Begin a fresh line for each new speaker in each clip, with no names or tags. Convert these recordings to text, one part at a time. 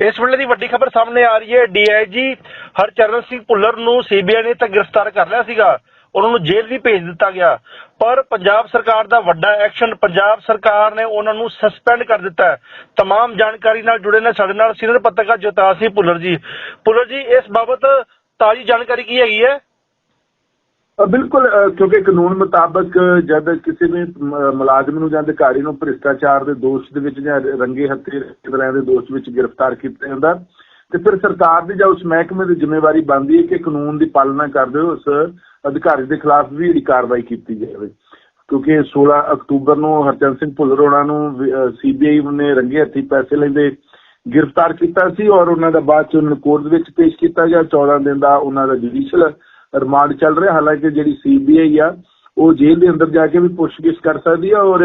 ਇਸ ਵੇਲੇ ਦੀ ਵੱਡੀ ਖਬਰ ਸਾਹਮਣੇ ਆ ਰਹੀ ਹੈ ਡੀਆਈਜੀ ਹਰਚਰਨ ਸਿੰਘ ਭੁੱਲਰ ਨੂੰ ਸੀਬੀਆਈ ਨੇ ਤਾਂ ਗ੍ਰਿਫਤਾਰ ਕਰ ਲਿਆ ਸੀਗਾ ਉਹਨਾਂ ਨੂੰ ਜੇਲ੍ਹ ਵੀ ਭੇਜ ਦਿੱਤਾ ਗਿਆ ਪਰ ਪੰਜਾਬ ਸਰਕਾਰ ਦਾ ਵੱਡਾ ਐਕਸ਼ਨ ਪੰਜਾਬ ਸਰਕਾਰ ਨੇ ਉਹਨਾਂ ਨੂੰ ਸਸਪੈਂਡ ਕਰ ਦਿੱਤਾ ਹੈ तमाम ਜਾਣਕਾਰੀ ਨਾਲ ਜੁੜੇ ਨੇ ਸਾਡੇ ਨਾਲ ਸੀਨੀਅਰ ਪੱਤਰਕਾਰ ਜਗਤਾਰ ਸਿੰਘ ਭੁੱਲਰ ਜੀ ਭੁੱਲਰ ਜੀ ਇਸ ਬਾਬਤ ਤਾਜ਼ੀ ਜਾਣਕਾਰੀ ਕੀ ਹੈਗੀ ਹੈ
ਅ, ਬਿਲਕੁਲ ਕਿਉਂਕਿ ਕਾਨੂੰਨ ਮੁਤਾਬਕ ਜਦ ਕਿਸੇ ਵੀ ਮੁਲਾਜ਼ਮ ਨੂੰ ਜਾਂ ਅਧਿਕਾਰੀ ਨੂੰ ਭ੍ਰਿਸ਼ਟਾਚਾਰ ਦੇ ਦੋਸ਼ ਦੇ ਵਿੱਚ ਜਾਂ ਰੰਗੇ ਹੱਥੀ ਤਰ੍ਹਾਂ ਦੇ ਦੋਸ਼ ਵਿੱਚ ਗ੍ਰਿਫਤਾਰ ਕੀਤਾ ਜਾਂਦਾ, ਤੇ ਫਿਰ ਸਰਕਾਰ ਦੀ ਜਾਂ ਉਸ ਮਹਿਕਮੇ ਦੀ ਜ਼ਿੰਮੇਵਾਰੀ ਬਣਦੀ ਹੈ ਕਿ ਕਾਨੂੰਨ ਦੀ ਪਾਲਣਾ ਕਰਦੇ ਹੋਏ ਉਸ ਅਧਿਕਾਰੀ ਦੇ ਖਿਲਾਫ ਵੀ ਜਿਹੜੀ ਕਾਰਵਾਈ ਕੀਤੀ ਜਾਵੇ। ਕਿਉਂਕਿ 16 ਅਕਤੂਬਰ ਨੂੰ ਹਰਚੰਦ ਸਿੰਘ ਭੁੱਲਰ ਹੋਣਾ ਨੂੰ ਸੀਬੀਆਈ ਨੇ ਰੰਗੇ ਹੱਥੀ ਪੈਸੇ ਲੈਂਦੇ ਗ੍ਰਿਫਤਾਰ ਕੀਤਾ ਸੀ ਔਰ ਉਹਨਾਂ ਦਾ ਬਾਅਦ ਚ ਉਹਨਾਂ ਨੂੰ ਕੋਰਟ ਦੇ ਵਿੱਚ ਪੇਸ਼ ਕੀਤਾ ਗਿਆ 14 ਦਿਨ ਦਾ ਉਹਨਾਂ ਦਾ ਜੁਡੀਸ਼ੀਅਲ ਰਿਮਾਂਡ ਚੱਲ ਰਿਹਾ, ਹਾਲਾਂਕਿ ਜਿਹੜੀ ਸੀਬੀਆਈ ਆ, ਉਹ ਜੇਲ੍ਹ ਦੇ ਅੰਦਰ ਜਾ ਕੇ ਵੀ ਪੁੱਛਗਿੱਛ ਕਰ ਸਕਦੀ ਹੈ ਔਰ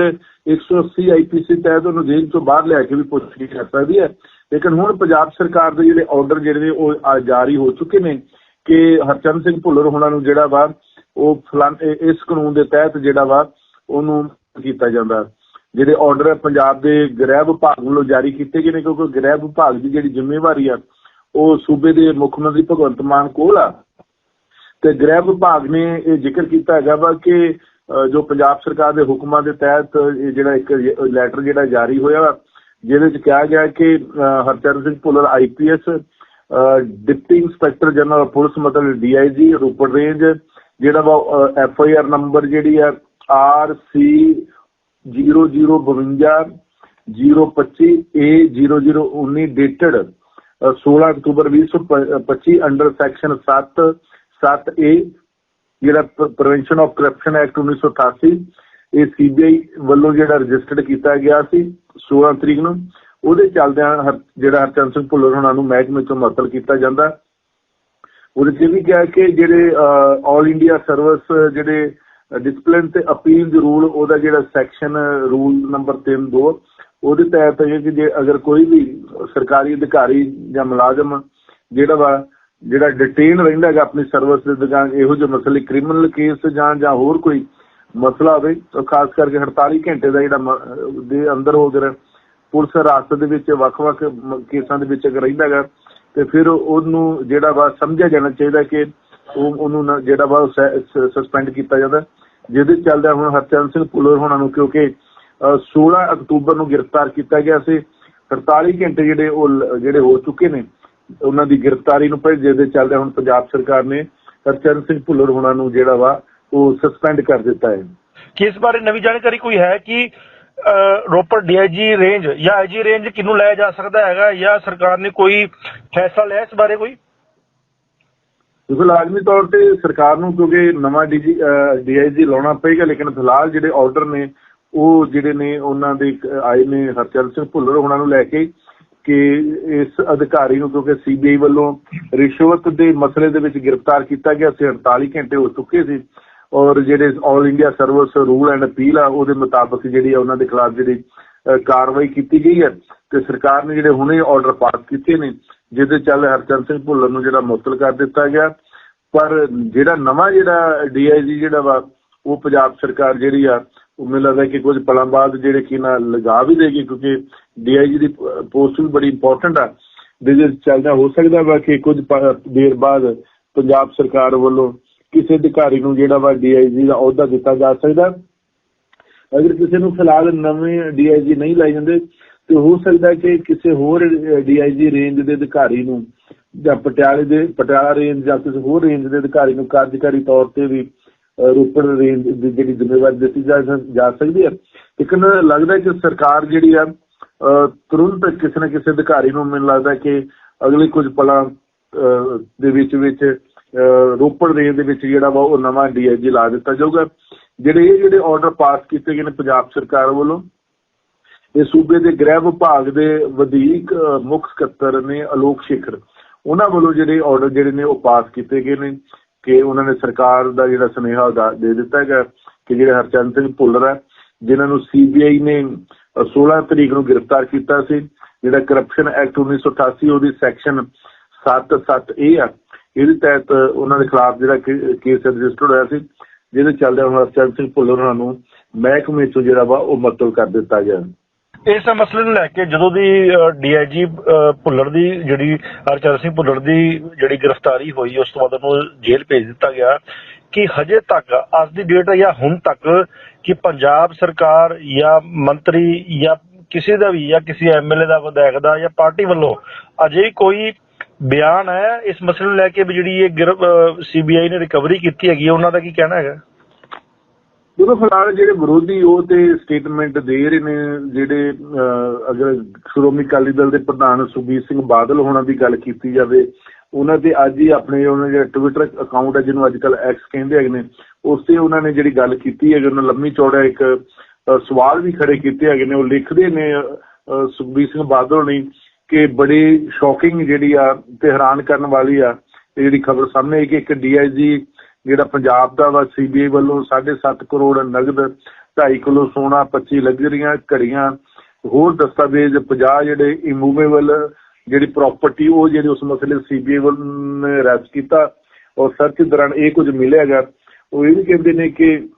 180 ਆਈਪੀਸੀ ਤਹਿਤ ਉਹਨੂੰ ਜੇਲ੍ਹ ਤੋਂ ਬਾਹਰ ਲਿਆ ਕੇ ਵੀ ਪੁੱਛਗਿੱਛ ਕਰ ਸਕਦੀ ਹੈ ਲੇਕਿਨ ਹੁਣ ਪੰਜਾਬ ਸਰਕਾਰ ਦੇ ਜਿਹੜੇ ਆਰਡਰ ਜਿਹੜੇ ਨੇ, ਉਹ ਜਾਰੀ ਹੋ ਚੁੱਕੇ ਨੇ ਕਿ ਹਰਚੰਦ ਸਿੰਘ ਭੁੱਲਰ ਹੋਣਾ ਨੂੰ ਜਿਹੜਾ ਵਾ, ਉਹ ਫਲਾਂ ਇਸ ਕਾਨੂੰਨ ਦੇ ਤਹਿਤ ਜਿਹੜਾ ਵਾ, ਉਹਨੂੰ ਕੀਤਾ ਜਾਂਦਾ। ਜਿਹੜੇ ਆਰਡਰ ਪੰਜਾਬ ਦੇ ਗ੍ਰਹਿ ਵਿਭਾਗ ਵੱਲੋਂ ਜਾਰੀ ਕੀਤੇ ਗਏ ਨੇ, ਕਿਉਂਕਿ ਗ੍ਰਹਿ ਵਿਭਾਗ ਦੀ ਜਿਹੜੀ ਜ਼ਿੰਮੇਵਾਰੀ ਆ, ਉਹ ਸੂਬੇ ਦੇ ਮੁੱਖ ਮੰਤਰੀ ਭਗਵੰਤ ਮਾਨ ਕੋਲ ਆ। ਤੇ ਗ੍ਰਹਿ ਵਿਭਾਗ ਨੇ ਇਹ ਜ਼ਿਕਰ ਕੀਤਾ ਹੈਗਾ ਵਾ ਕਿ ਜੋ ਪੰਜਾਬ ਸਰਕਾਰ ਦੇ ਹੁਕਮਾਂ ਦੇ ਤਹਿਤ ਇਹ ਜਿਹੜਾ ਇੱਕ ਲੈਟਰ ਜਿਹੜਾ ਜਾਰੀ ਹੋਇਆ ਵਾ, ਜਿਹਦੇ ਚ ਕਿਹਾ ਗਿਆ ਕਿ Harcharan Singh Bhullar IPS deputy inspector general police ਮਤਲਬ ਡੀਆਈਜੀ ਰੂਪੜ ਰੇਂਜ, ਜਿਹੜਾ ਵਾ ਐਫ ਆਈ ਆਰ ਨੰਬਰ ਜਿਹੜੀ ਆ, ਆਰ ਸੀ 0052 025 A 0019 ਡੇਟਡ 16 ਅਕਤੂਬਰ 2025 ਅੰਡਰ ਸੈਕਸ਼ਨ 7 7A ਜਿਹੜਾ ਪ੍ਰੀਵੈਂਸ਼ਨ ਆਫ ਕਰਪਸ਼ਨ ਐਕਟ 1988 ਇਹ ਸੀਬੀਆਈ ਵੱਲੋਂ ਜਿਹੜਾ ਰਜਿਸਟਰਡ ਕੀਤਾ ਗਿਆ ਸੀ 16 ਤਰੀਕ ਨੂੰ। ਉਹਦੇ ਚੱਲਦਿਆਂ ਜਿਹੜਾ ਹਰਚੰਦ ਸਿੰਘ ਭੁੱਲਰ ਉਹਨਾਂ ਨੂੰ ਮਹਿਕਮੇ ਤੋਂ ਮੁਅੱਤਲ ਕੀਤਾ ਜਾਂਦਾ। ਉਹਦੇ 'ਚ ਇਹ ਵੀ ਕਿਹਾ ਕਿ ਜਿਹੜੇ ਆਲ ਇੰਡੀਆ ਸਰਵਿਸ ਜਿਹੜੇ ਡਿਸਪਲਿਨ ਤੇ ਅਪੀਲ ਦੇ ਰੂਲ ਉਹਦਾ ਜਿਹੜਾ ਸੈਕਸ਼ਨ ਰੂਲ ਨੰਬਰ 3 2 ਉਹਦੇ ਤਹਿਤ ਹੈ ਕਿ ਜੇ ਅਗਰ ਕੋਈ ਵੀ ਸਰਕਾਰੀ ਅਧਿਕਾਰੀ ਜਾਂ ਮੁਲਾਜ਼ਮ ਜਿਹੜਾ ਵਾ ਜਿਹੜਾ ਡਿਟੇਨ ਰਹਿੰਦਾ ਹੈਗਾ ਆਪਣੀ ਸਰਵਿਸ ਦੇ ਦੌਰਾਨ ਇਹੋ ਜਿਹੇ ਮਸਲੇ ਕ੍ਰਿਮੀਨਲ ਕੇਸ ਜਾਂ ਜਾਂ ਹੋਰ ਕੋਈ ਮਸਲਾ ਹੋਵੇ ਤਾਂ ਖਾਸ ਕਰਕੇ 48 ਘੰਟੇ ਦਾ ਜਿਹੜਾ ਦੇ ਅੰਦਰ ਹੋ ਗਿਆ ਪੁਲਿਸ ਹਿਰਾਸਤ ਦੇ ਵਿੱਚ ਵੱਖ-ਵੱਖ ਕੇਸਾਂ ਦੇ ਵਿੱਚ ਅਗਰ ਰਹਿੰਦਾ ਹੈਗਾ ਤੇ ਫਿਰ ਉਹਨੂੰ ਜਿਹੜਾ ਵਾ ਸਮਝਿਆ ਜਾਣਾ ਚਾਹੀਦਾ ਕਿ ਉਹ ਉਹਨੂੰ ਜਿਹੜਾ ਵਾ ਸਸਪੈਂਡ ਕੀਤਾ ਜਾਂਦਾ। ਜਿਹਦੇ ਚੱਲਦਾ ਹੁਣ ਹਰਚੰਦ ਸਿੰਘ ਭੁੱਲਰ ਹੋਣਾ ਨੂੰ ਕਿਉਂਕਿ ਅ, 16 ਅਕਤੂਬਰ ਨੂੰ ਗ੍ਰਿਫਤਾਰ ਕੀਤਾ ਗਿਆ ਸੀ। 48 ਘੰਟੇ ਜਿਹੜੇ ਉਹ ਜਿਹੜੇ ਹੋ ਚੁੱਕੇ ਨੇ ਉਹਨਾਂ ਦੀ ਗ੍ਰਿਫਤਾਰੀ ਨੂੰ ਪਰ ਜਿਹਦੇ ਚੱਲਦਾ ਹੁਣ ਪੰਜਾਬ ਸਰਕਾਰ ਨੇ ਹਰਚੰਦ ਸਿੰਘ ਭੁੱਲਰ ਹੋਣਾ ਨੂੰ ਜਿਹੜਾ ਵਾ ਉਹ ਸਸਪੈਂਡ ਕਰ ਦਿੱਤਾ ਹੈ।
ਕਿ ਇਸ ਬਾਰੇ ਨਵੀਂ ਜਾਣਕਾਰੀ ਕੋਈ ਹੈ ਕਿ ਰੋਪੜ ਡੀਆਈਜੀ ਰੇਂਜ ਜਾਂ ਆਈਜੀ ਰੇਂਜ ਕਿਹਨੂੰ ਲਾਇਆ ਜਾ ਸਕਦਾ ਹੈਗਾ ਜਾਂ ਸਰਕਾਰ ਨੇ ਕੋਈ ਫੈਸਲਾ ਲਿਆ ਇਸ ਬਾਰੇ ਕੋਈ?
ਕਿਉਂਕਿ ਲਾਜ਼ਮੀ ਤੌਰ ਤੇ ਸਰਕਾਰ ਨੂੰ ਕਿਉਂਕਿ ਨਵਾਂ ਡੀਜੀ ਡੀਆਈਜੀ ਲਾਉਣਾ ਪਏਗਾ ਲੇਕਿਨ ਫਿਲਹਾਲ ਜਿਹੜੇ ਆਰਡਰ ਨੇ ਉਹ ਜਿਹੜੇ ਨੇ ਉਹਨਾਂ ਦੇ ਆਏ ਨੇ ਹਰਚਰਨ ਸਿੰਘ ਭੁੱਲਰ ਉਹਨਾਂ ਨੂੰ ਲੈ ਕੇ ਕਿ ਇਸ ਅਧਿਕਾਰੀ ਨੂੰ, ਕਿਉਂਕਿ ਸੀਬੀਆਈ ਵੱਲੋਂ ਰਿਸ਼ਵਤ ਦੇ ਮਸਲੇ ਦੇ ਵਿੱਚ ਗ੍ਰਿਫਤਾਰ ਕੀਤਾ ਗਿਆ ਸੀ 48 ਘੰਟੇ ਹੋ ਚੁੱਕੇ ਸੀ ਔਰ ਜਿਹੜੇ all India service rule and appeal ਆ, ਉਹਦੇ ਮੁਤਾਬਕ ਜਿਹੜੀ ਉਹਨਾਂ ਦੇ ਖਿਲਾਫ ਜਿਹੜੀ ਕਾਰਵਾਈ ਕੀਤੀ ਗਈ ਹੈ ਤੇ ਸਰਕਾਰ ਨੇ ਜਿਹੜੇ ਹੁਣੇ ਆਰਡਰ ਪਾਸ ਕੀਤੇ ਨੇ, ਜਿਹਦੇ ਚੱਲ ਹਰਚੰਦ ਸਿੰਘ ਭੁੱਲਰ ਨੂੰ ਜਿਹੜਾ ਮੁਅੱਤਲ ਕਰ ਦਿੱਤਾ ਗਿਆ। ਪਰ ਜਿਹੜਾ ਨਵਾਂ ਜਿਹੜਾ ਡੀਆਈਜੀ ਜਿਹੜਾ ਵਾ, ਉਹ ਪੰਜਾਬ ਸਰਕਾਰ ਜਿਹੜੀ ਆ ਉਹ ਮੈਨੂੰ ਲੱਗਦਾ ਕਿ ਕੁਝ ਪਲਾਂ ਬਾਅਦ ਜਿਹੜੇ ਕਿ ਨਾ ਲਗਾ ਵੀ ਦੇਗੀ, ਕਿਉਂਕਿ ਡੀਆਈਜੀ ਦੀ ਪੋਸਟ ਵੀ ਬੜੀ ਇੰਪੋਰਟੈਂਟ ਆ। ਜਿਹਦੇ ਚੱਲਦਾ, ਹੋ ਸਕਦਾ ਵਾ ਕਿ ਕੁਝ ਦੇਰ ਬਾਅਦ ਪੰਜਾਬ ਸਰਕਾਰ ਵੱਲੋਂ ਕਿਸੇ ਅਧਿਕਾਰੀ ਨੂੰ ਜਿਹੜਾ ਵਾ ਡੀਆਈਜੀ ਦਾ ਅਹੁਦਾ ਦਿੱਤਾ ਜਾ ਸਕਦਾ। ਅਗਰ ਕਿਸੇ ਨੂੰ ਫਿਲਹਾਲ ਨਵੇਂ ਡੀਆਈਜੀ ਨਹੀਂ ਲਾਏ ਜਾਂਦੇ, ਤੇ ਹੋ ਸਕਦਾ ਕਿ ਕਿਸੇ ਹੋਰ ਡੀਆਈਜੀ ਰੇਂਜ ਦੇ ਅਧਿਕਾਰੀ ਨੂੰ ਜਾਂ ਪਟਿਆਲੇ ਦੇ, ਪਟਿਆਲਾ ਰੇਂਜ ਜਾਂ ਕਿਸੇ ਹੋਰ ਰੇਂਜ ਦੇ ਅਧਿਕਾਰੀ ਨੂੰ ਕਾਰਜਕਾਰੀ ਤੌਰ ਤੇ ਵੀ ਰੋਪੜ ਰੇਂਜ ਦੀ ਜਿਹੜੀ ਜ਼ਿੰਮੇਵਾਰੀ ਦਿੱਤੀ ਜਾ ਜਾ ਸਕਦੀ ਹੈ। ਲੇਕਿਨ ਲੱਗਦਾ ਕਿ ਸਰਕਾਰ ਜਿਹੜੀ ਆ ਤੁਰੰਤ ਕਿਸੇ ਨਾ ਕਿਸੇ ਅਧਿਕਾਰੀ ਨੂੰ ਮੈਨੂੰ ਲੱਗਦਾ ਕਿ ਅਗਲੇ ਕੁਝ ਪਲਾਂ ਦੇ ਵਿੱਚ ਵਿੱਚ ਰੋਪੜ ਰੇਂਜ ਦੇ ਵਿੱਚ ਜਿਹੜਾ ਵਾ ਉਹ ਨਵਾਂ ਡੀਆਈਜੀ ਲਾ ਦਿੱਤਾ ਜਾਊਗਾ। ਜਿਹੜੇ ਇਹ ਜਿਹੜੇ ਆਰਡਰ ਪਾਸ ਕੀਤੇ ਗਏ ਨੇ ਪੰਜਾਬ ਸਰਕਾਰ ਵੱਲੋਂ, ਇਹ ਸੂਬੇ ਦੇ ਗ੍ਰਹਿ ਵਿਭਾਗ ਦੇ ਵਧੀਕ ਮੁੱਖ ਸਕੱਤਰ ਨੇ ਅਲੋਕ ਸ਼ੇਖਰ। ਉਹਨਾਂ ਵੱਲੋਂ ਜਿਹੜੇ ਆਰਡਰ ਜਿਹੜੇ ਨੇ ਉਹ ਪਾਸ ਕੀਤੇ ਗਏ ਨੇ। ਕਿ ਉਹਨਾਂ ਨੇ ਸਰਕਾਰ ਦਾ ਜਿਹੜਾ ਸੁਨੇਹਾ ਦੇ ਦਿੱਤਾ ਹੈਗਾ ਕਿ ਜਿਹੜੇ ਹਰਚੰਦ ਸਿੰਘ ਭੁੱਲਰ ਹੈ ਜਿਨ੍ਹਾਂ ਨੂੰ ਸੀਬੀਆਈ ਨੇ ਅ, 16 ਤਰੀਕ ਨੂੰ ਗ੍ਰਿਫਤਾਰ ਕੀਤਾ ਸੀ ਜਿਹੜਾ ਕਰਪਸ਼ਨ ਐਕਟ 1988 ਉਹਦੀ ਸੈਕਸ਼ਨ 7-7 ਇਹ ਆ ਇਹਦੇ ਤਹਿਤ ਉਹਨਾਂ ਦੇ ਖਿਲਾਫ ਜਿਹੜਾ ਕੇਸ ਰਜਿਸਟਰਡ ਹੋਇਆ ਸੀ ਜਿਹਦੇ ਚੱਲਦੇ ਹੁਣ ਹਰਚੰਦ ਸਿੰਘ ਭੁੱਲਰ ਉਹਨਾਂ ਨੂੰ ਮਹਿਕਮੇ ਚੋਂ ਜਿਹੜਾ ਵਾ ਉਹ ਮਤਲਬ ਕਰ ਦਿੱਤਾ ਗਿਆ।
ਇਸ ਮਸਲੇ ਨੂੰ ਲੈ ਕੇ ਜਦੋਂ ਦੀ ਡੀਆਈਜੀ ਭੁੱਲਰ ਦੀ ਜਿਹੜੀ ਹਰਚਰਨ ਸਿੰਘ ਭੁੱਲਰ ਦੀ ਜਿਹੜੀ ਗ੍ਰਿਫਤਾਰੀ ਹੋਈ ਉਸ ਤੋਂ ਬਾਅਦ ਉਹਨੂੰ ਜੇਲ੍ਹ ਭੇਜ ਦਿੱਤਾ ਗਿਆ ਕਿ ਹਜੇ ਤੱਕ ਅੱਜ ਦੀ ਡੇਟ ਜਾਂ ਹੁਣ ਤੱਕ ਕਿ ਪੰਜਾਬ ਸਰਕਾਰ ਜਾਂ ਮੰਤਰੀ ਜਾਂ ਕਿਸੇ ਦਾ ਵੀ ਜਾਂ ਕਿਸੇ ਐਮਐਲਏ ਦਾ ਵਿਧਾਇਕ ਦਾ ਜਾਂ ਪਾਰਟੀ ਵੱਲੋਂ ਅਜੇ ਕੋਈ ਬਿਆਨ ਹੈ ਇਸ ਮਸਲੇ ਨੂੰ ਲੈ ਕੇ ਵੀ ਜਿਹੜੀ ਇਹ ਸੀਬੀਆਈ ਨੇ ਰਿਕਵਰੀ ਕੀਤੀ ਹੈਗੀ ਹੈ, ਉਹਨਾਂ ਦਾ ਕੀ ਕਹਿਣਾ ਹੈਗਾ?
ਜਦੋਂ ਫਿਲਹਾਲ ਜਿਹੜੇ ਵਿਰੋਧੀ ਉਹ ਤੇ ਸਟੇਟਮੈਂਟ ਦੇ ਰਹੇ ਨੇ ਜਿਹੜੇ ਅਹ, ਅਗਰ ਸ਼੍ਰੋਮਣੀ ਅਕਾਲੀ ਦਲ ਦੇ ਪ੍ਰਧਾਨ ਸੁਖਬੀਰ ਸਿੰਘ ਬਾਦਲ ਹੋਣਾ ਦੀ ਗੱਲ ਕੀਤੀ ਜਾਵੇ ਉਹਨਾਂ ਦੇ ਅੱਜ ਹੀ ਆਪਣੇ ਉਹਨਾਂ ਜਿਹੜਾ ਟਵਿੱਟਰ ਅਕਾਊਂਟ ਹੈ ਜਿਹਨੂੰ ਅੱਜਕੱਲ ਐਕਸ ਕਹਿੰਦੇ ਹੈਗੇ ਨੇ ਉਸ ਤੇ ਉਹਨਾਂ ਨੇ ਜਿਹੜੀ ਗੱਲ ਕੀਤੀ ਹੈ ਉਹਨਾਂ ਲੰਮੀ ਚੌੜਾ ਇੱਕ ਸਵਾਲ ਵੀ ਖੜੇ ਕੀਤੇ ਹੈਗੇ ਨੇ ਉਹ ਲਿਖਦੇ ਨੇ ਸੁਖਬੀਰ ਸਿੰਘ ਬਾਦਲ ਨੇ ਕਿ ਬੜੀ ਸ਼ੌਕਿੰਗ ਜਿਹੜੀ ਆ ਤੇ ਹੈਰਾਨ ਕਰਨ ਵਾਲੀ ਆ ਇਹ ਜਿਹੜੀ ਖਬਰ ਸਾਹਮਣੇ ਆਈ ਕਿ ਇੱਕ ਡੀਆਈਜੀ ਜਿਹੜਾ ਪੰਜਾਬ ਦਾ ਵਾ ਸੀਬੀਆਈ ਵੱਲੋਂ 7.5 ਕਰੋੜ ਨਗਦ 2.5 ਕਿਲੋ ਸੋਨਾ 25 ਲਗਜ਼ਰੀਆਂ, ਘੜੀਆਂ, ਹੋਰ ਦਸਤਾਵੇਜ਼ 50 ਜਿਹੜੇ ਇਮੂਵੇਬਲ ਜਿਹੜੀ ਪ੍ਰਾਪਰਟੀ ਉਹ ਜਿਹੜੀ ਉਸ ਮਸਲੇ ਸੀਬੀਆਈ ਵੱਲ ਨੇ ਅਰੈਸਟ ਕੀਤਾ। ਔਰ ਸਰਚ ਦੌਰਾਨ ਇਹ ਕੁਝ ਮਿਲਿਆ ਹੈਗਾ। ਉਹ ਇਹ ਵੀ ਕਹਿੰਦੇ ਨੇ ਕਿ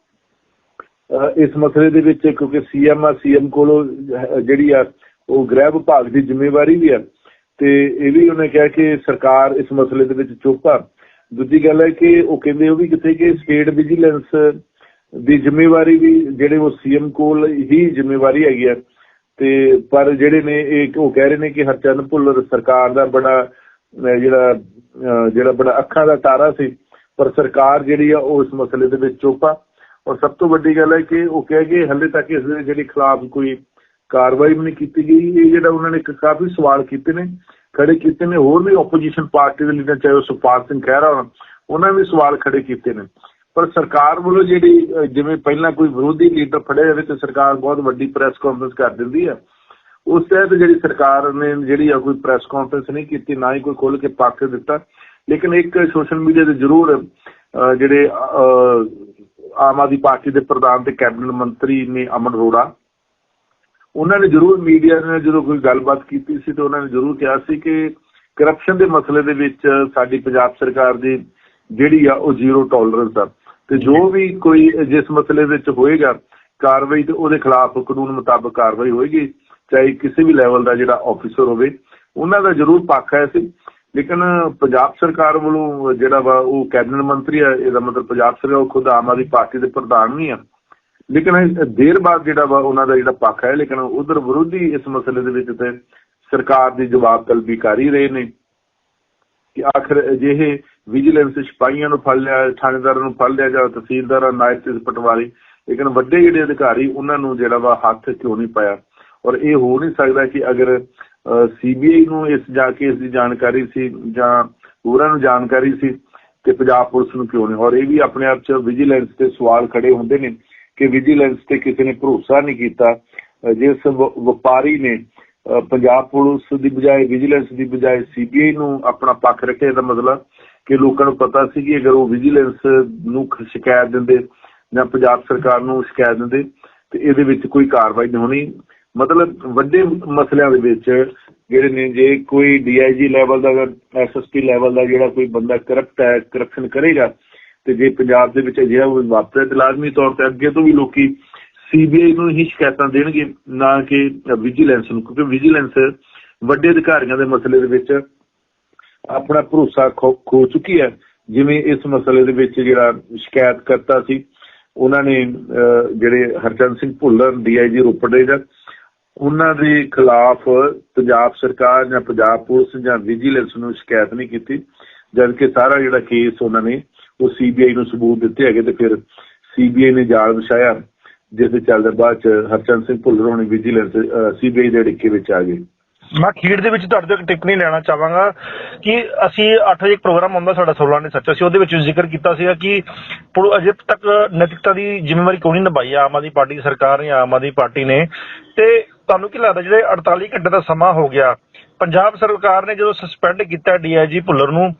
ਇਸ ਮਸਲੇ ਦੇ ਵਿੱਚ ਕਿਉਂਕਿ ਸੀਐਮ ਆ ਸੀਐਮ ਕੋਲੋਂ ਜਿਹੜੀ ਆ, ਉਹ ਗ੍ਰਹਿ ਵਿਭਾਗ ਦੀ ਜ਼ਿੰਮੇਵਾਰੀ ਵੀ ਆ। ਤੇ ਇਹ ਵੀ ਉਹਨੇ ਕਿਹਾ ਕਿ ਸਰਕਾਰ ਇਸ ਮਸਲੇ ਦੇ ਵਿੱਚ ਚੁੱਪ ਆ। ਦੂਜੀ ਗੱਲ ਹੈ ਕਿ ਉਹ ਕਹਿੰਦੇ ਉਹ ਵੀ ਕਿਤੇ ਕਿ ਸਟੇਟ ਵਿਜੀਲੈਂਸ ਦੀ ਜ਼ਿੰਮੇਵਾਰੀ ਵੀ ਜਿਹੜੇ ਉਹ ਸੀਐਮ ਕੋਲ ਹੀ ਜ਼ਿੰਮੇਵਾਰੀ ਹੈਗੀ ਆ। ਤੇ ਪਰ ਜਿਹੜੇ ਨੇ ਇਹ ਉਹ ਕਹਿ ਰਹੇ ਨੇ ਕਿ ਹਰਚੰਦ ਭੁੱਲਰ ਸਰਕਾਰ ਦਾ ਬੜਾ ਜਿਹੜਾ ਜਿਹੜਾ ਬੜਾ ਅੱਖਾਂ ਦਾ ਤਾਰਾ ਸੀ। ਪਰ ਸਰਕਾਰ ਜਿਹੜੀ ਆ ਉਹ ਇਸ ਮਸਲੇ ਦੇ ਵਿੱਚ ਚੋਪਾ ਔਰ ਸਭ ਤੋਂ ਵੱਡੀ ਗੱਲ ਹੈ ਕਿ ਉਹ ਕਹਿ ਗਏ ਹੱਲੇ ਤੱਕ ਇਸ ਦੇ ਜਿਹੜੀ ਖਿਲਾਫ ਕੋਈ ਕਾਰਵਾਈ ਵੀ ਨਹੀਂ ਕੀਤੀ ਗਈ। ਇਹ ਜਿਹੜਾ ਉਹਨਾਂ ਨੇ ਇੱਕ ਕਾਫੀ ਸਵਾਲ ਕੀਤੇ ਨੇ, ਖੜੇ ਕੀਤੇ ਨੇ, ਹੋਰ ਵੀ ਆਪੋਜੀਸ਼ਨ ਪਾਰਟੀ ਦੇ ਲੀਡਰ ਚਾਹੇ ਉਹ ਸੁਖਪਾਲ ਸਿੰਘ ਖਹਿਰਾ ਹੋਣ, ਉਹਨਾਂ ਨੇ ਵੀ ਸਵਾਲ ਖੜੇ ਕੀਤੇ ਨੇ। ਪਰ ਸਰਕਾਰ ਵੱਲੋਂ ਜਿਹੜੀ ਜਿਵੇਂ ਪਹਿਲਾਂ ਕੋਈ ਵਿਰੋਧੀ ਲੀਡਰ ਫੜਿਆ ਜਾਵੇ ਤੇ ਸਰਕਾਰ ਬਹੁਤ ਵੱਡੀ ਪ੍ਰੈਸ ਕਾਨਫਰੰਸ ਕਰ ਦਿੰਦੀ ਆ। ਉਸ ਤਹਿਤ ਜਿਹੜੀ ਸਰਕਾਰ ਨੇ ਜਿਹੜੀ ਆ ਕੋਈ ਪ੍ਰੈਸ ਕਾਨਫਰੰਸ ਨਹੀਂ ਕੀਤੀ, ਨਾ ਹੀ ਕੋਈ ਖੁੱਲ ਕੇ ਪੱਖ ਦਿੱਤਾ। ਲੇਕਿਨ ਇੱਕ ਸੋਸ਼ਲ ਮੀਡੀਆ ਤੇ ਜ਼ਰੂਰ ਜਿਹੜੇ ਆਮ ਆਦਮੀ ਪਾਰਟੀ ਦੇ ਪ੍ਰਧਾਨ ਤੇ ਕੈਬਨਿਟ ਮੰਤਰੀ ਨੇ ਅਮਨ ਅਰੋੜਾ ਉਹਨਾਂ ਨੇ ਜ਼ਰੂਰ ਮੀਡੀਆ ਨਾਲ ਜਦੋਂ ਕੋਈ ਗੱਲਬਾਤ ਕੀਤੀ ਸੀ ਤੇ ਉਹਨਾਂ ਨੇ ਜ਼ਰੂਰ ਕਿਹਾ ਸੀ ਕਿ ਕਰਪਸ਼ਨ ਦੇ ਮਸਲੇ ਦੇ ਵਿੱਚ ਸਾਡੀ ਪੰਜਾਬ ਸਰਕਾਰ ਦੀ ਜਿਹੜੀ ਆ ਉਹ ਜ਼ੀਰੋ ਟੋਲਰੈਂਸ ਆ। ਤੇ ਜੋ ਵੀ ਕੋਈ ਜਿਸ ਮਸਲੇ ਵਿੱਚ ਹੋਏਗਾ ਕਾਰਵਾਈ ਤੇ ਉਹਦੇ ਖਿਲਾਫ ਕਾਨੂੰਨ ਮੁਤਾਬਕ ਕਾਰਵਾਈ ਹੋਏਗੀ ਚਾਹੇ ਕਿਸੇ ਵੀ ਲੈਵਲ ਦਾ ਜਿਹੜਾ ਆਫੀਸਰ ਹੋਵੇ ਉਹਨਾਂ ਦਾ ਜ਼ਰੂਰ ਪੱਖ ਹੈ ਸੀ। ਲੇਕਿਨ ਪੰਜਾਬ ਸਰਕਾਰ ਵੱਲੋਂ ਜਿਹੜਾ ਵਾ ਉਹ ਕੈਬਨਿਟ ਮੰਤਰੀ ਆ ਇਹਦਾ ਮਤਲਬ ਪੰਜਾਬ ਸਰਕਾਰ ਉਹ ਖੁਦ ਆਮ ਆਦਮੀ ਪਾਰਟੀ ਦੇ ਪ੍ਰਧਾਨ ਵੀ ਆ। ਲੇਕਿਨ ਦੇਰ ਬਾਅਦ ਜਿਹੜਾ ਵਾ ਉਹਨਾਂ ਦਾ ਜਿਹੜਾ ਪੱਖ ਹੈ, ਲੇਕਿਨ ਉਧਰ ਵਿਰੋਧੀ ਇਸ ਮਸਲੇ ਦੇ ਵਿੱਚ ਤੇ ਸਰਕਾਰ ਦੀ ਜਵਾਬ ਤਲਬੀ ਕਰ ਹੀ ਰਹੇ ਨੇ ਕਿ ਆਖਰ ਅਜਿਹੇ ਵਿਜੀਲੈਂਸ ਸਿਪਾਹੀਆਂ ਨੂੰ ਫੜ ਲਿਆ, ਥਾਣੇਦਾਰਾਂ ਨੂੰ ਫੜ ਲਿਆ ਜਾਂ ਤਹਿਸੀਲਦਾਰਾਂ, ਨਾਇਬ ਤੇ ਪਟਵਾਰੀ, ਲੇਕਿਨ ਵੱਡੇ ਜਿਹੜੇ ਅਧਿਕਾਰੀ ਉਹਨਾਂ ਨੂੰ ਜਿਹੜਾ ਵਾ ਹੱਥ ਕਿਉਂ ਨਹੀਂ ਪਾਇਆ? ਔਰ ਇਹ ਹੋ ਨਹੀਂ ਸਕਦਾ ਕਿ ਅਗਰ ਸੀਬੀਆਈ ਨੂੰ ਇਸ ਜਾ ਕੇ ਇਸ ਦੀ ਜਾਣਕਾਰੀ ਸੀ ਜਾਂ ਹੋਰਾਂ ਨੂੰ ਜਾਣਕਾਰੀ ਸੀ ਤੇ ਪੰਜਾਬ ਪੁਲਿਸ ਨੂੰ ਕਿਉਂ ਨਹੀਂ? ਔਰ ਇਹ ਵੀ ਆਪਣੇ ਆਪ 'ਚ ਵਿਜੀਲੈਂਸ ਤੇ ਸਵਾਲ ਖੜੇ ਹੁੰਦੇ ਨੇ। ਕਿ ਵਿਜੀਲੈਂਸ ਤੇ ਕਿਸੇ ਨੇ ਭਰੋਸਾ ਨਹੀਂ ਕੀਤਾ। ਜਿਸ ਵਪਾਰੀ ਨੇ ਪੰਜਾਬ ਪੁਲਿਸ ਦੀ ਬਜਾਏ ਵਿਜੀਲੈਂਸ ਦੀ ਬਜਾਏ ਸੀਬੀਆਈ ਨੂੰ ਆਪਣਾ ਪੱਖ ਰੱਖਿਆ ਦਾ ਮਤਲਬ ਕਿ ਲੋਕਾਂ ਨੂੰ ਪਤਾ ਸੀ ਕਿ ਅਗਰ ਉਹ ਵਿਜੀਲੈਂਸ ਨੂੰ ਸ਼ਿਕਾਇਤ ਦਿੰਦੇ ਜਾਂ ਪੰਜਾਬ ਸਰਕਾਰ ਨੂੰ ਸ਼ਿਕਾਇਤ ਦਿੰਦੇ, ਤੇ ਇਹਦੇ ਵਿੱਚ ਕੋਈ ਕਾਰਵਾਈ ਨਹੀਂ ਹੋਣੀ। ਮਤਲਬ ਵੱਡੇ ਮਸਲਿਆਂ ਦੇ ਵਿੱਚ ਜਿਹੜੇ ਨੇ, ਜੇ ਕੋਈ ਡੀਆਈਜੀ ਲੈਵਲ ਦਾ ਐਸਐਸਪੀ ਲੈਵਲ ਦਾ ਜਿਹੜਾ ਕੋਈ ਬੰਦਾ ਕਰਪਟ ਹੈ ਕਰਪਸ਼ਨ ਕਰੇਗਾ ਤੇ ਜੇ ਪੰਜਾਬ ਦੇ ਵਿੱਚ ਅਜਿਹਾ ਵਾਪਰਿਆ ਤੇ ਲਾਜ਼ਮੀ ਤੌਰ ਤੇ ਅੱਗੇ ਤੋਂ ਵੀ ਲੋਕੀ ਸੀਬੀਆਈ ਨੂੰ ਹੀ ਸ਼ਿਕਾਇਤਾਂ ਦੇਣਗੇ ਨਾ ਕਿ ਵਿਜੀਲੈਂਸ ਨੂੰ ਕਿਉਂਕਿ ਵਿਜੀਲੈਂਸ ਵੱਡੇ ਅਧਿਕਾਰੀਆਂ ਦੇ ਮਸਲੇ ਦੇ ਵਿੱਚ ਆਪਣਾ ਭਰੋਸਾ ਖੋ ਚੁੱਕੀ ਹੈ। ਜਿਵੇਂ ਇਸ ਮਸਲੇ ਦੇ ਵਿੱਚ ਜਿਹੜਾ ਸ਼ਿਕਾਇਤ ਕਰਤਾ ਸੀ ਉਹਨਾਂ ਨੇ ਅਹ, ਜਿਹੜੇ ਹਰਚੰਦ ਸਿੰਘ ਭੁੱਲਰ ਡੀਆਈਜੀ ਰੋਪੜ ਦੇ ਦਾ ਉਹਨਾਂ ਦੇ ਖਿਲਾਫ ਪੰਜਾਬ ਸਰਕਾਰ ਜਾਂ ਪੰਜਾਬ ਪੁਲਿਸ ਜਾਂ ਵਿਜੀਲੈਂਸ ਨੂੰ ਸ਼ਿਕਾਇਤ ਨਹੀਂ ਕੀਤੀ ਜਦਕਿ ਸਾਰਾ ਜਿਹੜਾ ਕੇਸ ਉਹਨਾਂ ਨੇ ਉਹ ਸੀਬੀਆਈ ਨੂੰ ਸਬੂਤ ਦਿੱਤੇ ਹੈਗੇ ਤੇ ਫਿਰ ਸੀਬੀਆਈ ਨੇ ਜਾਲ ਵਿਛਾਇਆ, ਜਿਸ ਦੇ ਚੱਲਦੇ ਬਾਅਦ ਚ ਹਰਚੰਦ ਸਿੰਘ ਭੁੱਲਰ ਹੋਣੀ ਵਿਜੀਲੈਂਸ ਸੀਬੀਆਈ ਦੇ ਡਿੱਕੇ ਵਿੱਚ ਆ ਗਏ।
ਮੈਂ ਖੀੜ ਦੇ ਵਿੱਚ ਤੁਹਾਡੇ ਤੋਂ ਇੱਕ ਟਿੱਪਣੀ ਲੈਣਾ ਚਾਹਾਂਗਾ ਕਿ ਅਸੀਂ 8 ਵਜੇ ਇੱਕ ਪ੍ਰੋਗਰਾਮ ਹੁੰਦਾ ਸਾਡਾ 16 ਨੇ ਸੱਚਾ ਸੀ, ਉਹਦੇ ਵਿੱਚ ਜ਼ਿਕਰ ਕੀਤਾ ਸੀਗਾ ਕਿ ਪੁਲ- ਅਜੇ ਤੱਕ ਨੈਤਿਕਤਾ ਦੀ ਜ਼ਿੰਮੇਵਾਰੀ ਕਿਉਂ ਨਹੀਂ ਨਿਭਾਈ, ਆਮ ਆਦਮੀ ਪਾਰਟੀ ਦੀ ਸਰਕਾਰ ਨੇ, ਆਮ ਆਦਮੀ ਪਾਰਟੀ ਨੇ। ਤੇ ਤੁਹਾਨੂੰ ਕੀ ਲੱਗਦਾ ਜਿਹੜੇ 48 ਘੰਟੇ ਦਾ ਸਮਾਂ ਹੋ ਗਿਆ, ਪੰਜਾਬ ਸਰਕਾਰ ਨੇ ਜਦੋਂ ਸਸਪੈਂਡ ਕੀਤਾ ਡੀਆਈਜੀ ਭੁੱਲਰ ਨੂੰ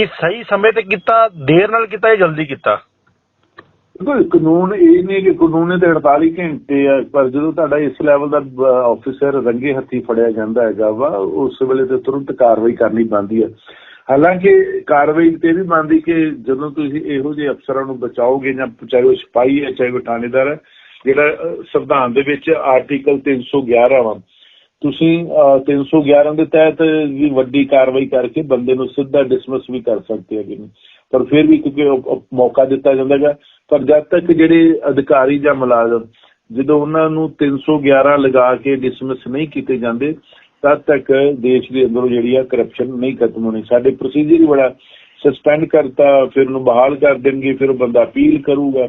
ਕਿ ਸਹੀ ਸਮੇਂ ਤੇ ਕੀਤਾ, ਦੇਰ ਨਾਲ ਕੀਤਾ ਜਾਂ ਜਲਦੀ ਕੀਤਾ?
ਦੇਖੋ ਕਾਨੂੰਨ ਇਹ ਨਹੀਂ ਕਿ ਕਾਨੂੰਨ ਨੇ ਤੇ 48 ਘੰਟੇ ਆ, ਪਰ ਜਦੋਂ ਤੁਹਾਡਾ ਇਸ ਲੈਵਲ ਦਾ ਆਫੀਸਰ ਰੰਗੇ ਹੱਥੀ ਫੜਿਆ ਜਾਂਦਾ ਹੈਗਾ ਵਾ, ਉਸ ਵੇਲੇ ਤੇ ਤੁਰੰਤ ਕਾਰਵਾਈ ਕਰਨੀ ਬਣਦੀ ਹੈ ਹਾਲਾਂਕਿ ਕਾਰਵਾਈ ਤੇ ਵੀ ਬਣਦੀ ਕਿ ਜਦੋਂ ਤੁਸੀਂ ਇਹੋ ਜਿਹੇ ਅਫਸਰਾਂ ਨੂੰ ਬਚਾਓਗੇ ਜਾਂ ਚਾਹੇ ਉਹ ਸਿਪਾਹੀ ਹੈ ਚਾਹੇ ਉਹ ਥਾਣੇਦਾਰ ਹੈ ਜਿਹੜਾ ਸੰਵਿਧਾਨ ਦੇ ਵਿੱਚ ਆਰਟੀਕਲ 311 ਵਾ ਤੁਸੀਂ ਅਹ, 311 ਦੇ ਤਹਿਤ ਵੀ ਵੱਡੀ ਕਾਰਵਾਈ ਕਰਕੇ ਬੰਦੇ ਨੂੰ ਸਿੱਧਾ ਡਿਸਮਿਸ ਵੀ ਕਰ ਸਕਦੇ ਹੈਗੇ ਨੇ। ਪਰ ਫਿਰ ਵੀ ਕਿਉਂਕਿ ਮੌਕਾ ਦਿੱਤਾ ਜਾਂਦਾ ਹੈਗਾ। ਪਰ ਜਦ ਤੱਕ ਜਿਹੜੇ ਅਧਿਕਾਰੀ ਜਾਂ ਮੁਲਾਜ਼ਮ ਜਦੋਂ ਉਹਨਾਂ ਨੂੰ 311 ਲਗਾ ਕੇ ਡਿਸਮਿਸ ਨਹੀਂ ਕੀਤੇ ਜਾਂਦੇ ਤਦ ਤੱਕ ਦੇਸ਼ ਦੇ ਅੰਦਰੋਂ ਜਿਹੜੀ ਆ ਕਰਪਸ਼ਨ ਨਹੀਂ ਖਤਮ ਹੋਣੀ। ਸਾਡੇ ਪ੍ਰੋਸੀਜਰ ਹੀ ਬੜਾ ਸਸਪੈਂਡ ਕਰਤਾ ਫਿਰ ਉਹਨੂੰ ਬਹਾਲ ਕਰ ਦੇਣਗੇ ਫਿਰ ਉਹ ਬੰਦਾ ਅਪੀਲ ਕਰੂਗਾ।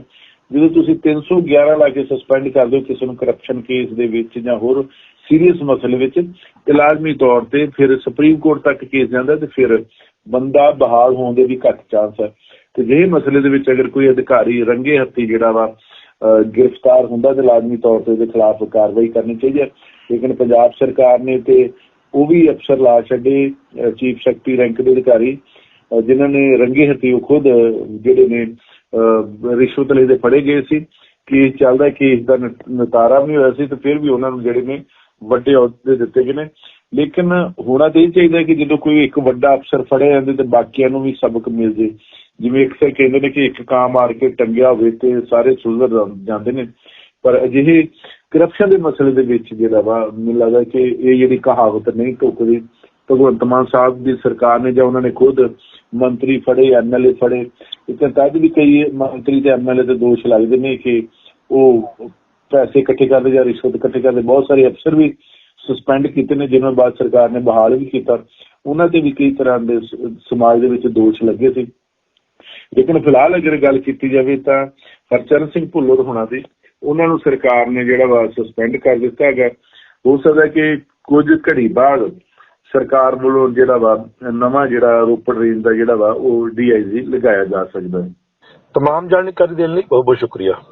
ਜਦੋਂ ਤੁਸੀਂ 311 ਲਾ ਕੇ ਸਸਪੈਂਡ ਕਰ ਦਿਓ ਕਿਸੇ ਨੂੰ ਕਰਪਸ਼ਨ ਕੇਸ ਦੇ ਵਿੱਚ ਜਾਂ ਹੋਰ ਸੀਰੀਅਸ ਮਸਲੇ ਵਿੱਚ ਤੇ ਲਾਜ਼ਮੀ ਤੌਰ ਤੇ ਫਿਰ ਸੁਪਰੀਮ ਕੋਰਟ ਤੱਕ ਕੇਸ ਜਾਂਦਾ ਤੇ ਫਿਰ ਬੰਦਾ ਬਹਾਲ ਹੋਣ ਦੇ ਵੀ ਘੱਟ ਚਾਂਸ ਹੈ। ਤੇ ਜਿਹੇ ਮਸਲੇ ਦੇ ਵਿੱਚ ਅਗਰ ਕੋਈ ਅਧਿਕਾਰੀ ਰੰਗੇ ਹੱਥੀ ਜਿਹੜਾ ਵਾ ਗ੍ਰਿਫਤਾਰ ਹੁੰਦਾ ਤੇ ਲਾਜ਼ਮੀ ਤੌਰ ਤੇ ਉਹਦੇ ਖਿਲਾਫ ਕਾਰਵਾਈ ਕਰਨੀ ਚਾਹੀਦੀ ਹੈ। ਲੇਕਿਨ ਪੰਜਾਬ ਸਰਕਾਰ ਨੇ ਤੇ ਉਹ ਵੀ ਅਫਸਰ ਲਾ ਛੱਡੇ ਚੀਫ ਸੈਕਟਰੀ ਰੈਂਕ ਦੇ ਅਧਿਕਾਰੀ ਅਹ, ਜਿਨ੍ਹਾਂ ਨੇ ਰੰਗੇ ਹੱਥੀ ਉਹ ਖੁਦ ਜਿਹੜੇ ਨੇ ਅਹ, ਰਿਸ਼ਵਤ ਦੇ ਫੜੇ ਗਏ ਸੀ ਕੇਸ ਚੱਲਦਾ ਕੇਸ ਦਾ ਨਿ- ਵੀ ਹੋਇਆ ਸੀ ਤੇ ਫਿਰ ਵੀ ਉਹਨਾਂ ਨੂੰ ਜਿਹੜੇ ਨੇ ਵੱਡੇ ਅਹੁਦੇ ਦਿੱਤੇ ਗਏ ਨੇ। ਲੇਕਿਨ ਹੋਣਾ ਤਾਂ ਇਹ ਚਾਹੀਦਾ ਕਿ ਜਦੋਂ ਕੋਈ ਇੱਕ ਵੱਡਾ ਅਫਸਰ ਫੜਿਆ ਜਾਂਦੇ ਤੇ ਬਾਕੀਆਂ ਨੂੰ ਵੀ ਸਬਕ ਮਿਲ ਜੇ। ਜਿਵੇਂ ਅਕਸਰ ਕਹਿੰਦੇ ਨੇ ਕਿ ਇੱਕ ਕਾਂ ਮਾਰ ਕੇ ਟੰਗਿਆ ਹੋਵੇ ਤੇ ਸਾਰੇ ਸੁਧਰ ਜਾਂਦੇ ਨੇ। ਪਰ ਅਜਿਹੇ ਕਰਪਸ਼ਨ ਦੇ ਮਸਲੇ ਦੇ ਵਿੱਚ ਜਿਹੜਾ ਵਾ, ਮੈਨੂੰ ਲੱਗਦਾ ਕਿ ਇਹ ਜਿਹੜੀ ਕਹਾਵਤ ਨਹੀਂ ਢੁਕਦੀ ਭਗਵੰਤ ਮਾਨ ਸਾਹਿਬ ਦੀ ਸਰਕਾਰ ਨੇ ਜਾਂ ਉਹਨਾਂ ਨੇ ਖੁਦ ਮੰਤਰੀ ਫੜੇ ਐਮਐਲਏ ਫੜੇ। ਇੱਕ ਤਦ ਵੀ ਕਈ ਮੰਤਰੀ ਤੇ ਐਮਐਲਏ ਤੇ ਦੋਸ਼ ਲੱਗਦੇ ਨੇ ਕਿ ਉਹ ਪੈਸੇ ਇਕੱਠੇ ਕਰਦੇ ਜਾਂ ਰਿਸ਼ਵਤ ਇਕੱਠੇ ਕਰਦੇ ਬਹੁਤ ਸਾਰੇ ਅਫਸਰ ਵੀ ਸਸਪੈਂਡ ਕੀਤੇ ਨੇ ਜਿਨ੍ਹਾਂ ਨੂੰ ਬਾਅਦ ਸਰਕਾਰ ਨੇ ਬਹਾਲ ਵੀ ਕੀਤਾ ਉਹਨਾਂ ਤੇ ਵੀ ਕਈ ਤਰ੍ਹਾਂ ਦੇ ਸ- ਸਮਾਜ ਦੇ ਵਿੱਚ ਦੋਸ਼ ਲੱਗੇ ਸੀ ਲੇਕਿਨ ਫਿਲਹਾਲ ਅਗਰ ਗੱਲ ਕੀਤੀ ਜਾਵੇ ਤਾਂ ਹਰਚਰਨ ਸਿੰਘ ਭੁੱਲਰ ਹੋਣਾ ਦੀ ਉਹਨਾਂ ਨੂੰ ਸਰਕਾਰ ਨੇ ਜਿਹੜਾ ਵਾ ਸਸਪੈਂਡ ਕਰ ਦਿੱਤਾ ਹੈਗਾ ਹੋ ਸਕਦਾ ਕਿ ਕੁਝ ਘੜੀ ਬਾਅਦ ਸਰਕਾਰ ਵੱਲੋਂ ਜਿਹੜਾ ਵਾ ਨਵਾਂ ਜਿਹੜਾ ਰੋਪੜ ਰੇਂਜ ਦਾ ਜਿਹੜਾ ਵਾ ਉਹ ਡੀਆਈਜੀ ਲਗਾਇਆ ਜਾ ਸਕਦਾ ਹੈ
तमाम जानकारी देने ਲਈ ਬਹੁਤ ਬਹੁਤ ਸ਼ੁਕਰੀਆ